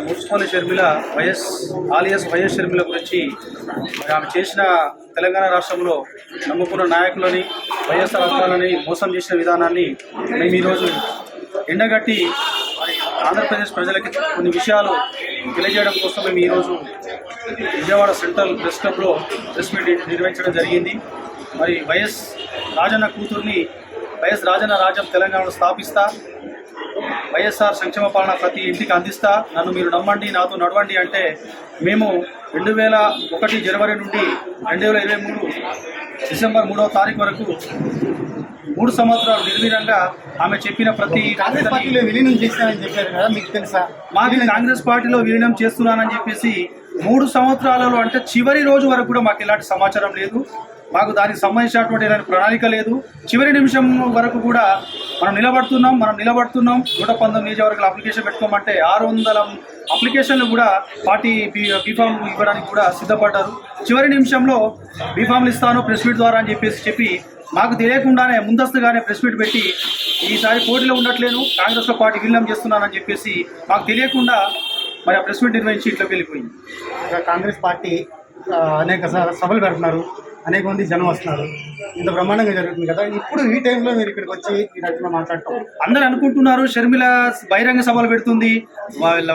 Municipal Sharmila YS alias YS Sharmila గురించి మరి ఆమె చేసిన తెలంగాణ రాష్ట్రంలో నమ్ముకున్న నాయకులని వైఎస్ఆర్ అధికారులని మోసం చేసిన విధానాన్ని మేము ఈరోజు ఎండగట్టి మరి ఆంధ్రప్రదేశ్ ప్రజలకి కొన్ని విషయాలు తెలియజేయడం కోసం మేము ఈరోజు విజయవాడ సెంట్రల్ ప్రెస్ క్లబ్లో ప్రెస్ మీట్ నిర్వహించడం జరిగింది. మరి వైఎస్ రాజన్న కూతుర్ని వైఎస్ రాజన్న రాజ్యం తెలంగాణలో స్థాపిస్తా వైఎస్ఆర్ సంక్షేమ పాలన ప్రతి ఇంటికి అందిస్తా. నన్ను మీరు నమ్మండి నాతో నడవండి అంటే మేము రెండు వేల ఒకటి జనవరి నుండి రెండు వేల ఇరవై మూడు డిసెంబర్ మూడవ తారీఖు వరకు మూడు సంవత్సరాలు నిర్వీరంగా ఆమె చెప్పిన ప్రతి కాంగ్రెస్ పార్టీలో విలీనం చేశానని చెప్పారు కదా మీకు తెలుసా? మాకు కాంగ్రెస్ పార్టీలో విలీనం చేస్తున్నానని చెప్పేసి మూడు సంవత్సరాలలో అంటే చివరి రోజు వరకు కూడా మాకు ఎలాంటి సమాచారం లేదు. మాకు దానికి సంబంధించినటువంటి ఎలాంటి ప్రణాళిక లేదు. చివరి నిమిషం వరకు కూడా మనం నిలబడుతున్నాం మనం నిలబడుతున్నాం. నూట పంతొమ్మిది నియోజకవర్గాల అప్లికేషన్ పెట్టుకోమంటే ఆరు వందల అప్లికేషన్లు కూడా పార్టీ బీఫామ్ ఇవ్వడానికి కూడా సిద్ధపడ్డారు. చివరి నిమిషంలో బీఫామ్లు ఇస్తాను ప్రెస్ మీట్ ద్వారా అని చెప్పేసి చెప్పి మాకు తెలియకుండానే ముందస్తుగానే ప్రెస్ మీట్ పెట్టి ఈసారి పోటీలో ఉండట్లేను కాంగ్రెస్లో పార్టీ విలీనం చేస్తున్నానని చెప్పేసి మాకు తెలియకుండా మరి ఆ ప్రెస్ మీట్ నిర్వహించి ఇంట్లోకి వెళ్ళిపోయింది. కాంగ్రెస్ పార్టీ అనేక స- సభలు పెడుతున్నారు. అనేక మంది జనం వస్తున్నారు. ఇంత బ్రహ్మాండంగా జరుగుతుంది కదా. ఇప్పుడు ఈ టైంలో మీరు ఇక్కడికి వచ్చి ఈ రకంగా మాట్లాడటం. అందరూ అనుకుంటున్నారు షర్మిల బహిరంగ సభలు పెడుతుంది వాళ్ళ-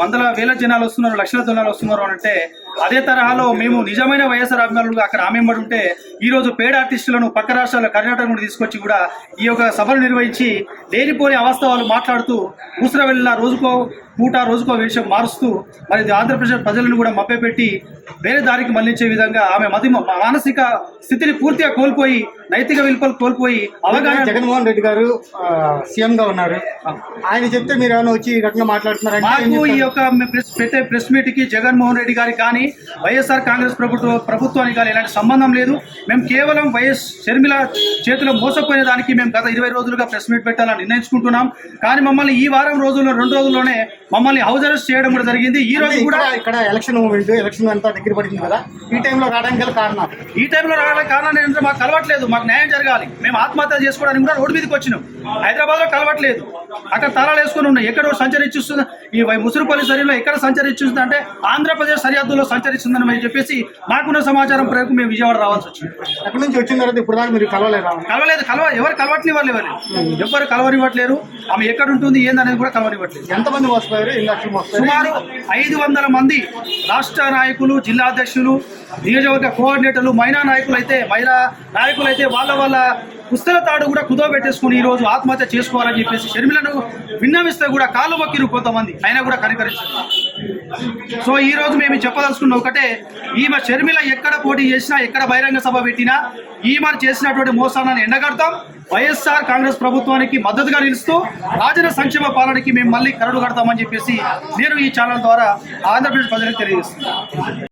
వందల వేల జనాలు వస్తున్నారు లక్షల జనాలు వస్తున్నారు అంటే అదే తరహాలో మేము నిజమైన వైఎస్ఆర్ అభిమానులుగా అక్కడ ఆమెంబడి ఉంటే ఈ రోజు పేడ ఆర్టిస్టులను పక్క రాష్ట్రాల కర్ణాటక నుండి తీసుకొచ్చి కూడా ఈ యొక్క సభలు నిర్వహించి లేనిపోని అవాస్తవాలు మాట్లాడుతూ ఊసర వెళ్ళిన రోజుకో పూట రోజుకో వేషం మారుస్తూ మరి ఇది ఆంధ్రప్రదేశ్ ప్రజలను కూడా మభ్యపెట్టి వేరే దారికి మళ్ళించే విధంగా ఆమె మది మానసిక స్థితిని పూర్తిగా కోల్పోయి నైతిక విలుపలు కోల్పోయి అవగాహన జగన్మోహన్ రెడ్డి గారు సీఎం గా ఉన్నారు. ఆయన చెప్తే మీరు ఏమైనా వచ్చి ఈ రకంగా మాకు ఈ? యొక్క ప్రెస్ పెట్టే ప్రెస్ మీట్కి జగన్మోహన్ రెడ్డి గారికి కానీ వైఎస్ఆర్ కాంగ్రెస్ ప్రభుత్వ ప్రభుత్వానికి కానీ ఎలాంటి సంబంధం లేదు. మేము కేవలం వైఎస్ షర్మిల చేతిలో మోసపోయిన దానికి మేము గత ఇరవై రోజులుగా ప్రెస్ మీట్ పెట్టాలని నిర్ణయించుకుంటున్నాం. కానీ మమ్మల్ని ఈ వారం రోజుల్లో రెండు రోజుల్లోనే మమ్మల్ని హౌస్ అరెస్ట్ చేయడం కూడా జరిగింది. ఈ రోజు కూడా ఇక్కడ ఎలక్షన్ మూమెంట్ ఎలక్షన్ అంతా దగ్గర పడింది కదా. ఈ టైంలో రావడానికి కారణం? ఈ టైంలో రావడానికి కారణం ఏంటంటే మాకు కలవట్లేదు మాకు న్యాయం జరగాలి. మేము ఆత్మహత్య చేసుకోవడానికి కూడా రోడ్డు మీదకి వచ్చినాం. హైదరాబాద్లో కలవట్లేదు. అక్కడ తాళాలు వేసుకొని ఉన్నాయి ఎక్కడో సంచరించిస్తుంది ఈ ముసురుపల్లి సరిలో ఎక్కడ సంచరించింది అంటే ఆంధ్రప్రదేశ్ సరిహద్దులో సంచరిస్తుందని చెప్పేసి మాకున్న సమాచారం ప్రకారం మేము విజయవాడ రావాల్సి వచ్చింది. అక్కడ నుంచి వచ్చిన తర్వాత ఇప్పుడు దాకా మీరు కలవలేదా? కలవలేదు కలవ ఎవరు కలవట్లే వాళ్ళు ఎవరు ఎవరు కలవనివ్వట్లేరు. ఆమె ఎక్కడ ఉంటుంది ఏందనేది కూడా కలవనివ్వట్లేదు. ఎంతమంది మోసపోయారు సుమారు ఐదు వందల మంది రాష్ట్ర నాయకులు జిల్లా అధ్యక్షులు నియోజకవర్గ కోఆర్డినేటర్లు మహిళా నాయకులు అయితే మహిళా నాయకులు అయితే వాళ్ళ వాళ్ళ పుస్తల తాడు కూడా కుదో పెట్టేసుకుని ఈ రోజు ఆత్మహత్య చేసుకోవాలని చెప్పేసి షర్మిలను విన్నవిస్తే కూడా కాళ్ళు మొక్కిరు కొంతమంది. అయినా కూడా కనికరించారు సో ఈ రోజు మేము చెప్పదలుచుకున్న ఒకటే ఈమె షర్మిల ఎక్కడ పోటీ చేసినా ఎక్కడ బహిరంగ సభ పెట్టినా ఈమె చేసినటువంటి మోసాలను ఎండగడతాం. వైఎస్ఆర్ కాంగ్రెస్ ప్రభుత్వానికి మద్దతుగా నిలుస్తూ రాజన సంక్షేమ పాలనకి మేము మళ్ళీ కరడు కడతామని చెప్పేసి నేను ఈ ఛానల్ ద్వారా ఆంధ్రప్రదేశ్ ప్రజలకు తెలియజేస్తున్నాను.